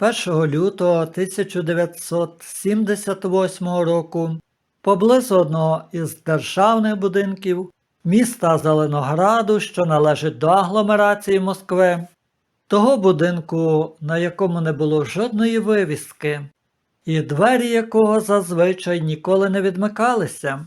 1 лютого 1978 року поблизу одного із державних будинків міста Зеленограду, що належить до агломерації Москви, того будинку, на якому не було жодної вивіски, і двері якого зазвичай ніколи не відмикалися,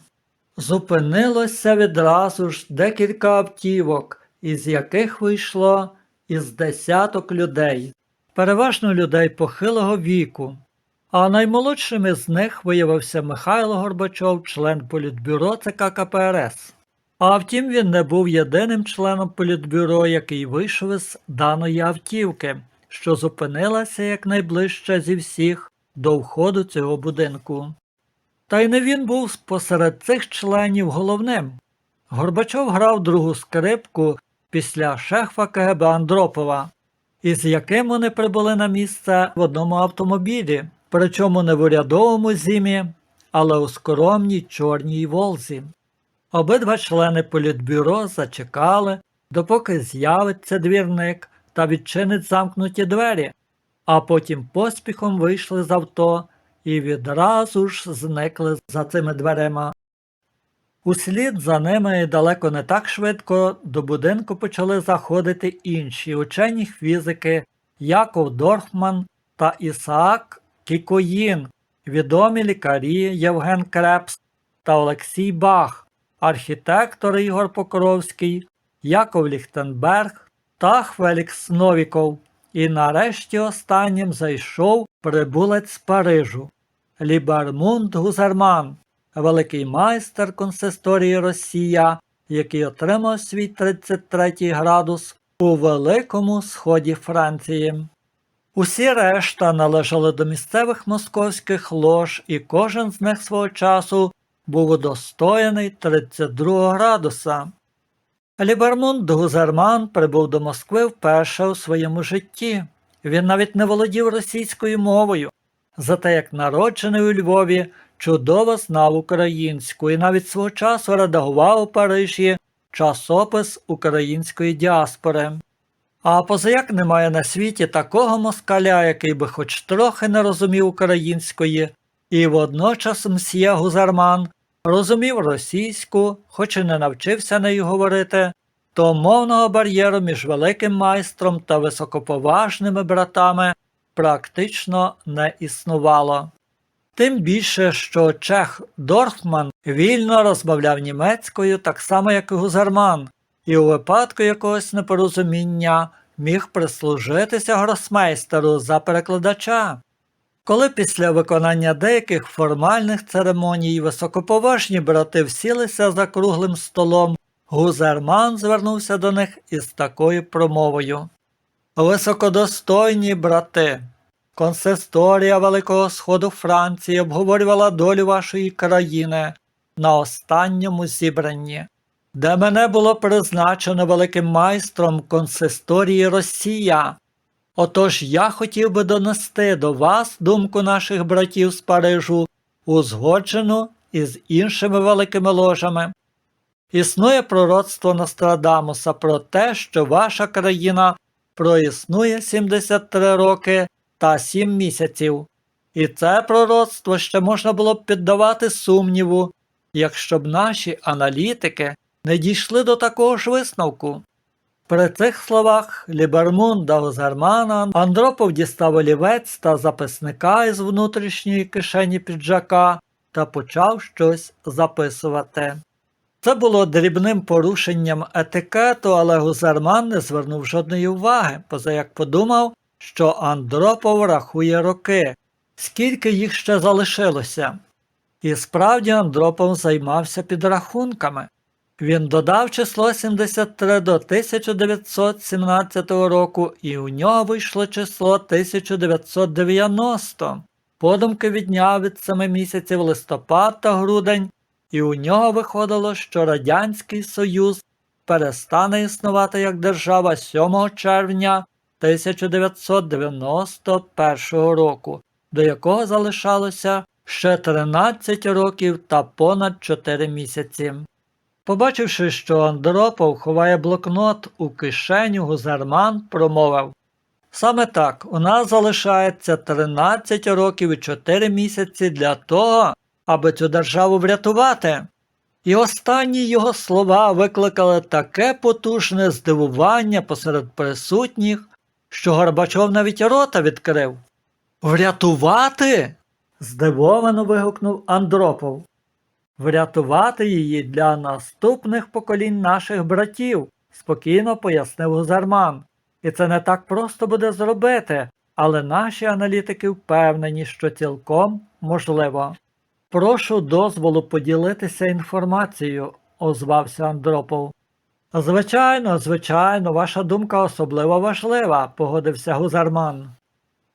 зупинилося відразу ж декілька автівок, із яких вийшло із десяток людей, переважно людей похилого віку. А наймолодшим із них виявився Михайло Горбачов, член політбюро ЦК КПРС. А втім, він не був єдиним членом політбюро, який вийшов із даної автівки, що зупинилася якнайближче зі всіх до входу цього будинку. Та й не він був посеред цих членів головним. Горбачов грав другу скрипку після шефа КГБ Андропова, із яким вони прибули на місце в одному автомобілі, причому не в урядовому зімі, але у скромній чорній волзі. Обидва члени політбюро зачекали, допоки з'явиться двірник та відчинить замкнуті двері, а потім поспіхом вийшли з авто і відразу ж зникли за цими дверима. Услід за ними далеко не так швидко до будинку почали заходити інші учені фізики Яков Дорфман та Ісаак Кікоїн, відомі лікарі Євген Крепс та Олексій Бах, архітектор Ігор Покровський, Яков Ліхтенберг та Фелікс Новіков. І нарешті останнім зайшов прибулець з Парижу Лібермунд Гузерман, великий майстер консисторії Росія, який отримав свій 33 градус у Великому Сході Франції. Усі решта належали до місцевих московських лож, і кожен з них свого часу був удостоєний 32 градуса. Лібермунд Гузерман прибув до Москви вперше у своєму житті. Він навіть не володів російською мовою, зате як народжений у Львові чудово знав українську і навіть свого часу редагував у Парижі часопис української діаспори. А позаяк немає на світі такого москаля, який би хоч трохи не розумів української, і водночас мсьє Гузарман розумів російську, хоч і не навчився нею говорити, то мовного бар'єру між великим майстром та високоповажними братами практично не існувало. Тим більше, що чех Дорфман вільно розмовляв німецькою так само, як і Гузарман, і у випадку якогось непорозуміння міг прислужитися гросмейстеру за перекладача. Коли після виконання деяких формальних церемоній високоповажні брати всілися за круглим столом, Гузерман звернувся до них із такою промовою. Високодостойні брати, консисторія Великого Сходу Франції обговорювала долю вашої країни на останньому зібранні, де мене було призначено великим майстром консисторії Росія. Отож я хотів би донести до вас думку наших братів з Парижу, узгоджену із іншими великими ложами. Існує пророцтво Нострадамуса про те, що ваша країна проіснує 73 роки та 7 місяців, і це пророцтво ще можна було б піддавати сумніву, якщо б наші аналітики не дійшли до такого ж висновку. При цих словах Лібермунда Озермана Андропов дістав олівець та записника із внутрішньої кишені піджака та почав щось записувати. Це було дрібним порушенням етикету, але Гузерман не звернув жодної уваги, позаяк подумав, що Андропов рахує роки, скільки їх ще залишилося. І справді Андропов займався підрахунками. Він додав число 73 до 1917 року, і у нього вийшло число 1990. Подумки відняв від семи місяців листопад та грудень, і у нього виходило, що Радянський Союз перестане існувати як держава 7 червня 1991 року, до якого залишалося ще 13 років та понад 4 місяці. Побачивши, що Андропов ховає блокнот у кишеню, Гузерман промовив Саме так, у нас залишається 13 років і 4 місяці для того, аби цю державу врятувати. І останні його слова викликали таке потужне здивування посеред присутніх, що Горбачов навіть рота відкрив. Врятувати? здивовано вигукнув Андропов. Врятувати її для наступних поколінь наших братів, спокійно пояснив Гузарман. І це не так просто буде зробити, але наші аналітики впевнені, що цілком можливо. Прошу дозволу поділитися інформацією, озвався Андропов. Звичайно, звичайно, ваша думка особливо важлива, погодився Гузарман.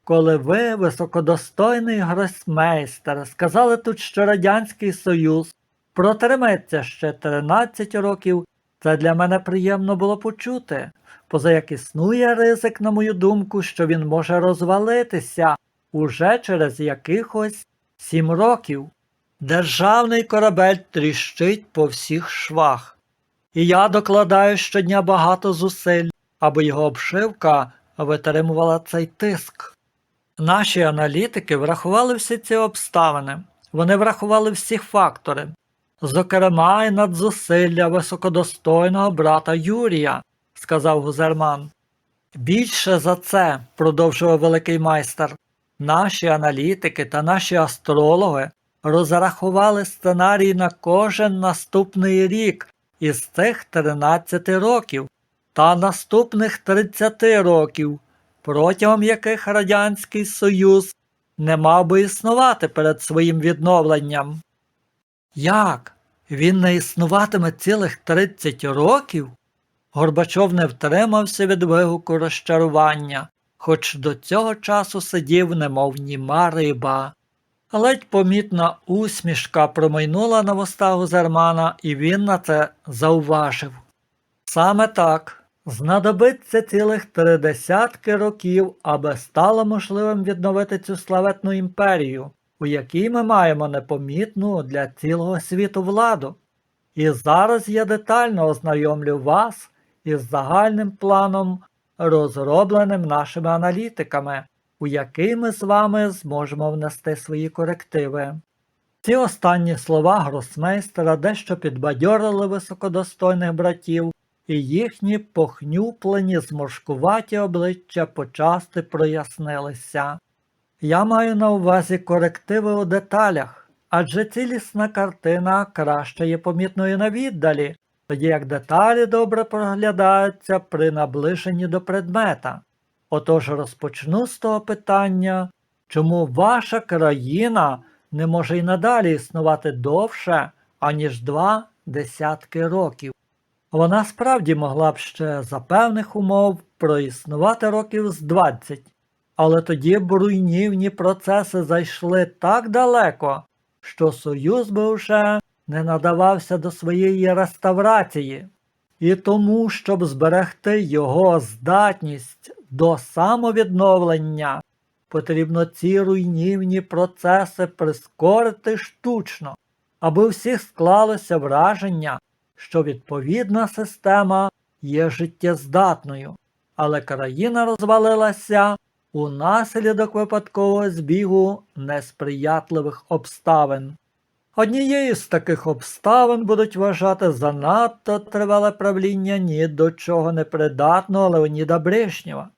Коли ви, високодостойний гросмейстер, сказали тут, що Радянський Союз протримається ще 13 років, це для мене приємно було почути, поза як існує ризик, на мою думку, що він може розвалитися уже через якихось сім років. Державний корабель тріщить по всіх швах. І я докладаю щодня багато зусиль, аби його обшивка витримувала цей тиск. Наші аналітики врахували всі ці обставини, вони врахували всі фактори, зокрема й надзусилля високодостойного брата Юрія, сказав Гузерман. Більше за це, продовжував великий майстер, наші аналітики та наші астрологи розрахували сценарій на кожен наступний рік із цих 13 років та наступних 30 років, протягом яких Радянський Союз не мав би існувати перед своїм відновленням. Як? Він не існуватиме цілих 30 років? Горбачов не втримався від вигуку розчарування, хоч до цього часу сидів, немов німа риба. Ледь помітна усмішка промайнула на вустах Гузермана, і він на це зауважив. Саме так, знадобиться цілих три десятки років, аби стало можливим відновити цю славетну імперію, у якій ми маємо непомітну для цілого світу владу. І зараз я детально ознайомлю вас із загальним планом, розробленим нашими аналітиками, у який ми з вами зможемо внести свої корективи. Ці останні слова гросмейстера дещо підбадьорили високодостойних братів, і їхні похнюплені зморшкуваті обличчя почасти прояснилися. Я маю на увазі корективи у деталях, адже цілісна картина краще є помітною на віддалі, тоді як деталі добре проглядаються при наближенні до предмета. Отож розпочну з того питання, чому ваша країна не може й надалі існувати довше, аніж два десятки років. Вона справді могла б ще за певних умов проіснувати років з 20, але тоді б руйнівні процеси зайшли так далеко, що Союз би вже не надавався до своєї реставрації. І тому, щоб зберегти його здатність до самовідновлення, потрібно ці руйнівні процеси прискорити штучно, аби всіх склалося враження, що відповідна система є життєздатною, але країна розвалилася унаслідок випадкового збігу несприятливих обставин. Однією з таких обставин будуть вважати занадто тривале правління ні до чого непридатного Леоніда Брежнєва,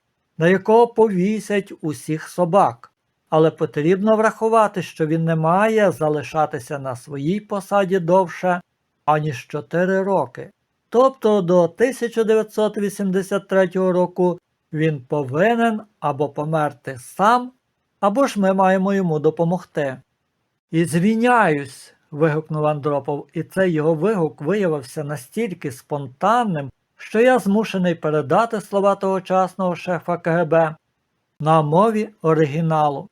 на якого повісять усіх собак. Але потрібно врахувати, що він не має залишатися на своїй посаді довше, аніж 4 роки. Тобто до 1983 року він повинен або померти сам, або ж ми маємо йому допомогти. І звіняюсь. вигукнув Андропов, і цей його вигук виявився настільки спонтанним, що я змушений передати слова тогочасного шефа КГБ на мові оригіналу.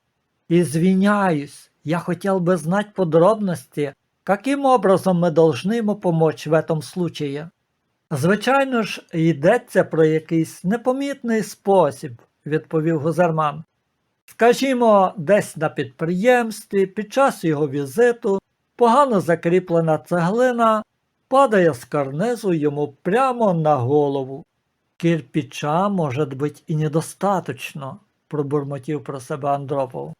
Извиняюсь, я хотел бы знать подробности, каким образом мы должны ему помочь в этом случае. Звичайно ж, йдеться про якийсь непомітний спосіб, відповів Гузерман. Скажімо, десь на підприємстві під час його візиту погано закріплена цеглина падає з карнизу йому прямо на голову. Кирпича, может быть, і недостаточно, пробурмотів про себе Андропов.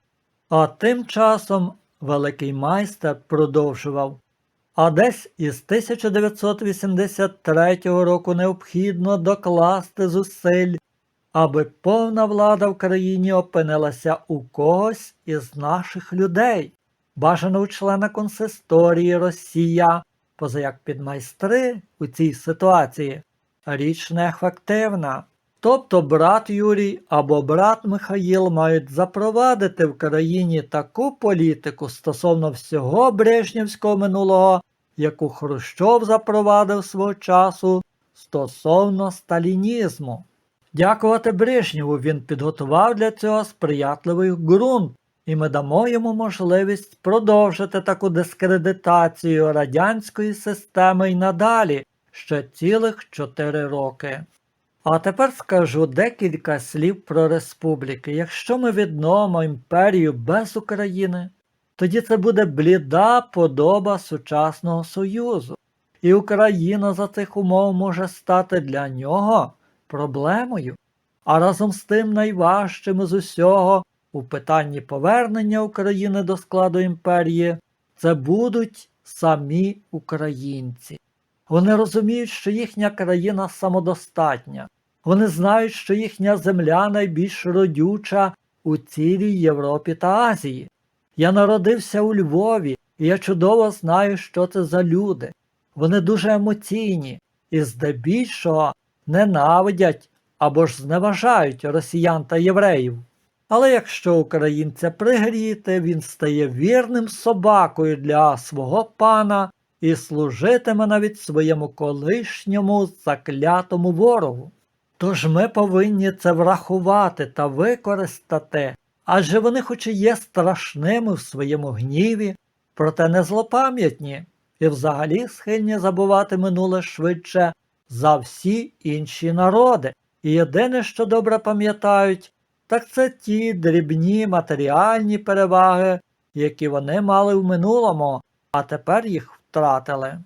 А тим часом великий майстер продовжував. А десь із 1983 року необхідно докласти зусиль, аби повна влада в країні опинилася у когось із наших людей, бажано у члена консисторії Росія, позаяк підмайстри у цій ситуації. Річ неефективна. Тобто брат Юрій або брат Михаїл мають запровадити в країні таку політику стосовно всього брежнівського минулого, яку Хрущов запровадив свого часу стосовно сталінізму. Дякувати Брежнєву він підготував для цього сприятливий ґрунт, і ми дамо йому можливість продовжити таку дискредитацію радянської системи й надалі ще цілих чотири роки. А тепер скажу декілька слів про республіки. Якщо ми відновимо імперію без України, тоді це буде бліда подоба сучасного Союзу, і Україна за цих умов може стати для нього проблемою. А разом з тим найважчим з усього у питанні повернення України до складу імперії це будуть самі українці. Вони розуміють, що їхня країна самодостатня. Вони знають, що їхня земля найбільш родюча у цілій Європі та Азії. Я народився у Львові, і я чудово знаю, що це за люди. Вони дуже емоційні і здебільшого ненавидять або ж зневажають росіян та євреїв. Але якщо українця пригріти, він стає вірним собакою для свого пана і служитиме навіть своєму колишньому заклятому ворогу. Тож ми повинні це врахувати та використати, адже вони хоч і є страшними в своєму гніві, проте не злопам'ятні і взагалі схильні забувати минуле швидше за всі інші народи. І єдине, що добре пам'ятають, так це ті дрібні матеріальні переваги, які вони мали в минулому, а тепер їх втратили.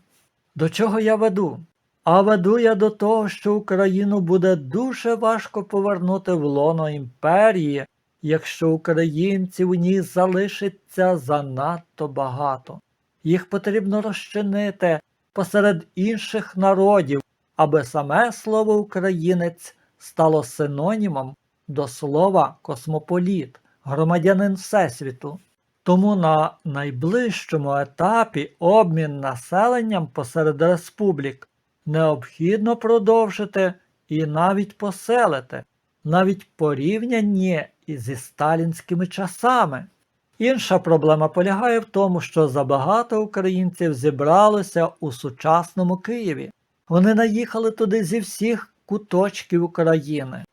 До чого я веду? А веду я до того, що Україну буде дуже важко повернути в лоно імперії, якщо українців у ній залишиться занадто багато. Їх потрібно розчинити посеред інших народів, аби саме слово українець стало синонімом до слова космополіт, громадянин Всесвіту. Тому на найближчому етапі обмін населенням посеред республік необхідно продовжити і навіть поселити, навіть порівнянні зі сталінськими часами. Інша проблема полягає в тому, що забагато українців зібралося у сучасному Києві. Вони наїхали туди зі всіх куточків України.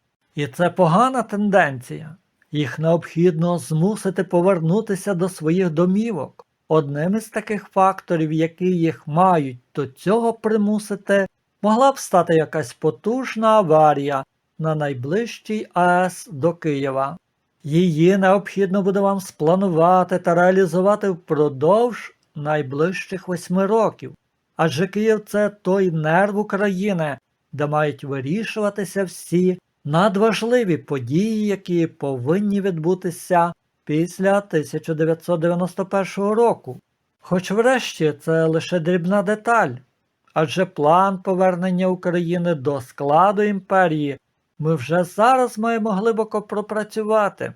І це погана тенденція. Їх необхідно змусити повернутися до своїх домівок. Одним із таких факторів, які їх мають до цього примусити, могла б стати якась потужна аварія на найближчій АЕС до Києва. Її необхідно буде вам спланувати та реалізувати впродовж найближчих восьми років. Адже Київ це той нерв України, де мають вирішуватися всі надважливі події, які повинні відбутися після 1991 року. Хоч врешті це лише дрібна деталь, адже план повернення України до складу імперії ми вже зараз маємо глибоко пропрацювати.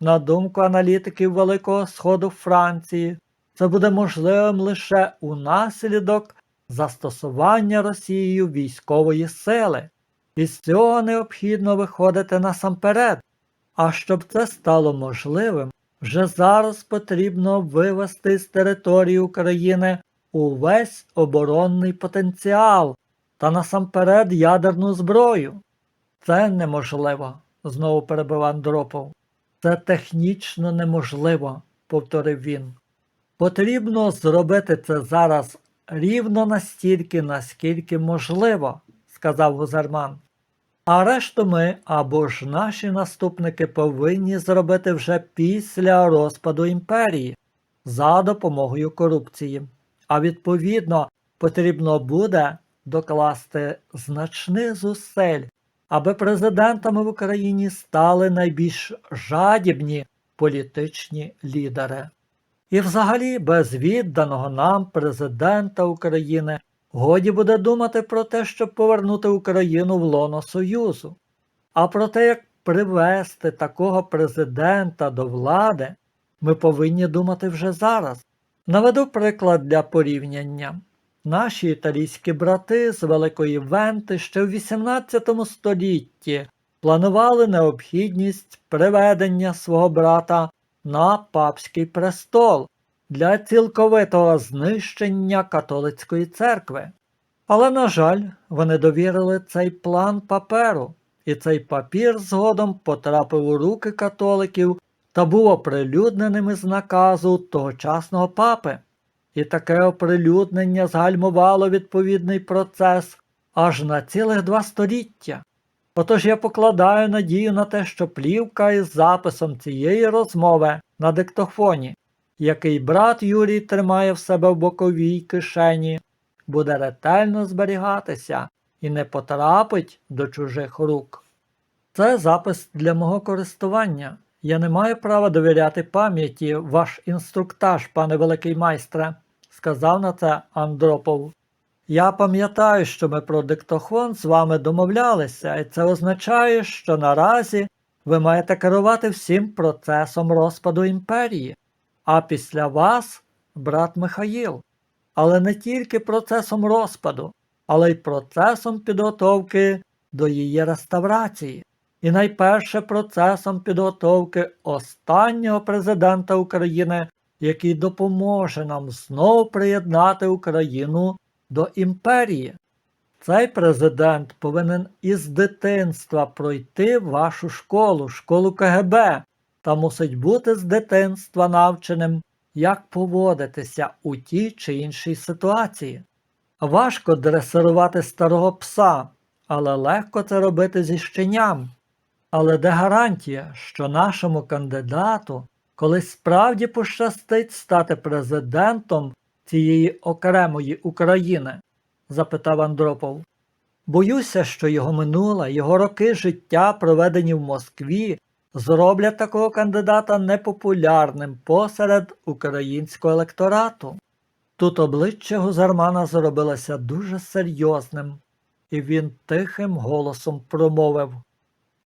На думку аналітиків Великого Сходу Франції, це буде можливим лише унаслідок застосування Росією військової сили. І з цього необхідно виходити насамперед. А щоб це стало можливим, вже зараз потрібно вивести з території України увесь оборонний потенціал та насамперед ядерну зброю. Це неможливо, знову перебив Андропов. Це технічно неможливо, повторив він. Потрібно зробити це зараз рівно настільки, наскільки можливо, сказав Гузерман. А решту ми або ж наші наступники повинні зробити вже після розпаду імперії за допомогою корупції. А відповідно потрібно буде докласти значних зусиль, аби президентами в Україні стали найбільш жадібні політичні лідери. І взагалі без відданого нам президента України годі буде думати про те, щоб повернути Україну в лоно Союзу. А про те, як привести такого президента до влади, ми повинні думати вже зараз. Наведу приклад для порівняння. Наші італійські брати з Великої Венти ще в XVIII столітті планували необхідність приведення свого брата на папський престол для цілковитого знищення католицької церкви. Але, на жаль, вони довірили цей план паперу, і цей папір згодом потрапив у руки католиків та був оприлюдненим із наказу тогочасного папи. І таке оприлюднення згальмувало відповідний процес аж на цілих два століття. Отож я покладаю надію на те, що плівка із записом цієї розмови на диктофоні, який брат Юрій тримає в себе в боковій кишені, буде ретельно зберігатися і не потрапить до чужих рук. Це запис для мого користування. Я не маю права довіряти пам'яті ваш інструктаж, пане великий майстре, сказав на це Андропов. Я пам'ятаю, що ми про диктофон з вами домовлялися, і це означає, що наразі ви маєте керувати всім процесом розпаду імперії, а після вас брат Михаїл. Але не тільки процесом розпаду, але й процесом підготовки до її реставрації. І найперше процесом підготовки останнього президента України, який допоможе нам знову приєднати Україну до імперії. Цей президент повинен із дитинства пройти вашу школу, школу КГБ, та мусить бути з дитинства навченим, як поводитися у тій чи іншій ситуації. Важко дресирувати старого пса, але легко це робити зі щеням. Але де гарантія, що нашому кандидату колись справді пощастить стати президентом цієї окремої України? запитав Андропов. Боюся, що його минуле, його роки життя, проведені в Москві, зроблять такого кандидата непопулярним посеред українського електорату. Тут обличчя Гузармана зробилося дуже серйозним, і він тихим голосом промовив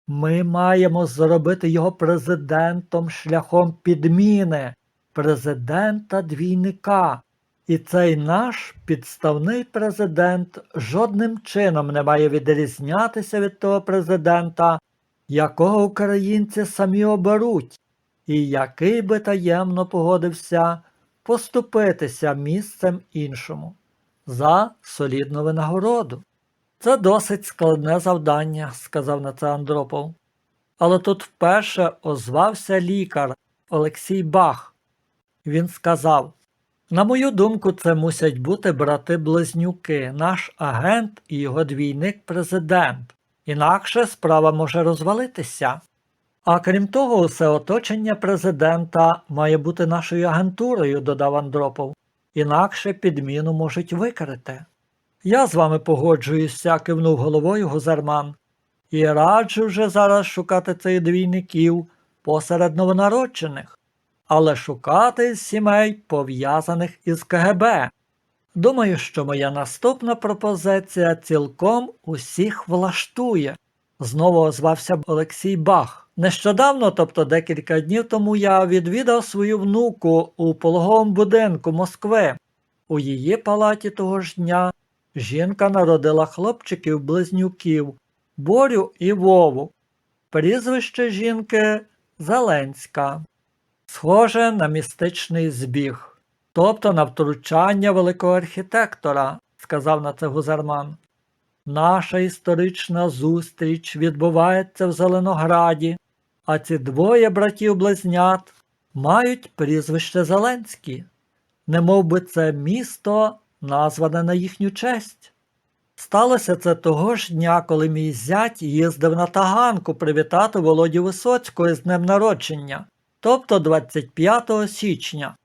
Ми маємо зробити його президентом шляхом підміни, президента двійника. І цей наш підставний президент жодним чином не має відрізнятися від того президента, якого українці самі оберуть, і який би таємно погодився поступитися місцем іншому за солідну винагороду. Це досить складне завдання, сказав на це Андропов. Але тут вперше озвався лікар Олексій Бах. Він сказав: на мою думку, це мусять бути брати-близнюки, наш агент і його двійник-президент. Інакше справа може розвалитися. А крім того, усе оточення президента має бути нашою агентурою, додав Андропов, інакше підміну можуть викрити. Я з вами погоджуюся, кивнув головою Гузерман, і раджу вже зараз шукати цих двійників посеред новонароджених, але шукати сімей, пов'язаних із КГБ. Думаю, що моя наступна пропозиція цілком усіх влаштує. Знову озвався Олексій Бах. Нещодавно, тобто декілька днів тому, я відвідав свою внуку у пологовому будинку Москви. У її палаті того ж дня жінка народила хлопчиків-близнюків Борю і Вову. Прізвище жінки Зеленська. Схоже на містичний збіг, тобто на втручання великого архітектора, сказав на це Гузарман. Наша історична зустріч відбувається в Зеленограді, а ці двоє братів-близнят мають прізвище Зеленські, немов би це місто назване на їхню честь. Сталося це того ж дня, коли мій зять їздив на таганку привітати Володю Висоцького з днем народження, тобто 25 січня.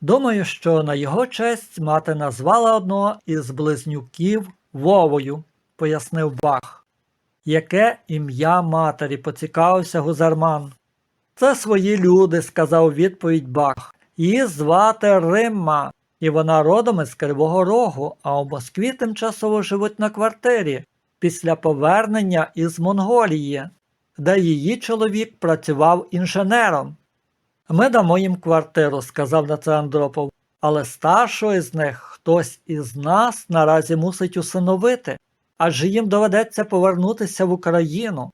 Думаю, що на його честь мати назвала одного із близнюків Вовою, пояснив Бах. Яке ім'я матері? поцікавився Гузарман. Це свої люди, сказав відповідь Бах. Її звати Римма, і вона родом із Кривого Рогу, а у Москві тимчасово живуть на квартирі після повернення із Монголії, де її чоловік працював інженером. Ми дамо їм квартиру, сказав на це Андропов, але старшого із них хтось із нас наразі мусить усиновити, адже їм доведеться повернутися в Україну.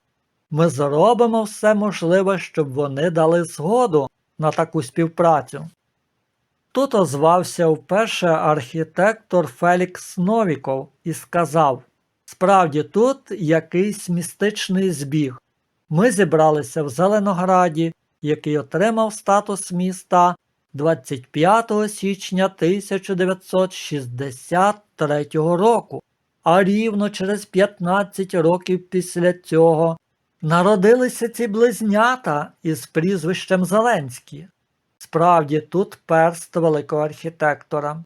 Ми зробимо все можливе, щоб вони дали згоду на таку співпрацю. Тут озвався вперше архітектор Фелікс Новіков і сказав: Справді, тут якийсь містичний збіг. Ми зібралися в Зеленограді, який отримав статус міста 25 січня 1963 року, а рівно через 15 років після цього народилися ці близнята із прізвищем Зеленський. Справді, тут перст великого архітектора.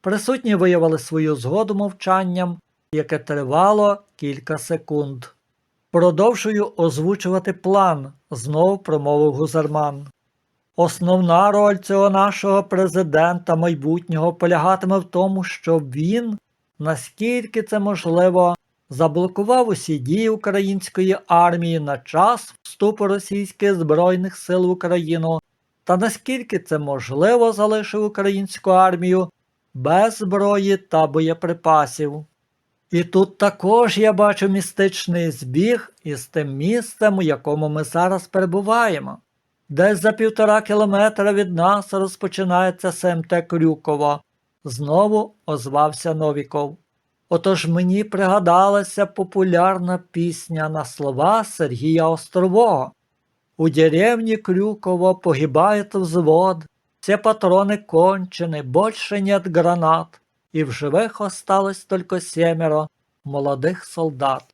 Присутні виявили свою згоду мовчанням, яке тривало кілька секунд. Продовжую озвучувати план, знов промовив Гузерман. Основна роль цього нашого президента майбутнього полягатиме в тому, щоб він, наскільки це можливо, заблокував усі дії української армії на час вступу російських Збройних сил в Україну та наскільки це можливо залишив українську армію без зброї та боєприпасів. І тут також я бачу містичний збіг із тим місцем, у якому ми зараз перебуваємо. Десь за півтора кілометра від нас розпочинається СМТ Крюково. Знову озвався Новіков. Отож мені пригадалася популярна пісня на слова Сергія Острового. У деревне Крюково погибает взвод, все патроны кончены, больше нет гранат, и в живих осталось только семеро молодих солдат.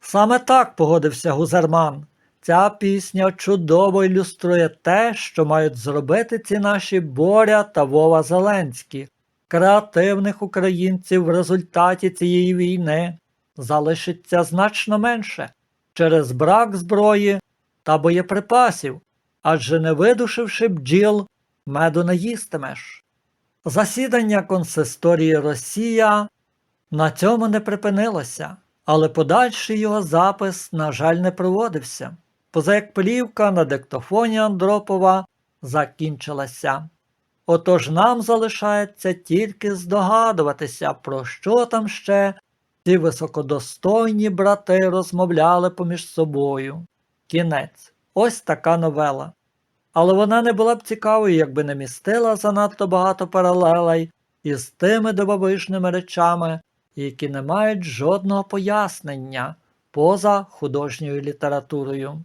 Саме так погодився Гузерман. Ця пісня чудово ілюструє те, що мають зробити ці наші Боря та Вова Зеленські. Креативних українців в результаті цієї війни залишиться значно менше через брак зброї та боєприпасів, адже не видушивши бджіл, меду не їстимеш. Засідання консисторії Росія на цьому не припинилося, але подальший його запис, на жаль, не проводився, поза плівка на диктофоні Андропова закінчилася. Отож нам залишається тільки здогадуватися, про що там ще ці високодостойні брати розмовляли поміж собою. Кінець. Ось така новела. Але вона не була б цікавою, якби не містила занадто багато паралелей із тими дивовижними речами, які не мають жодного пояснення поза художньою літературою.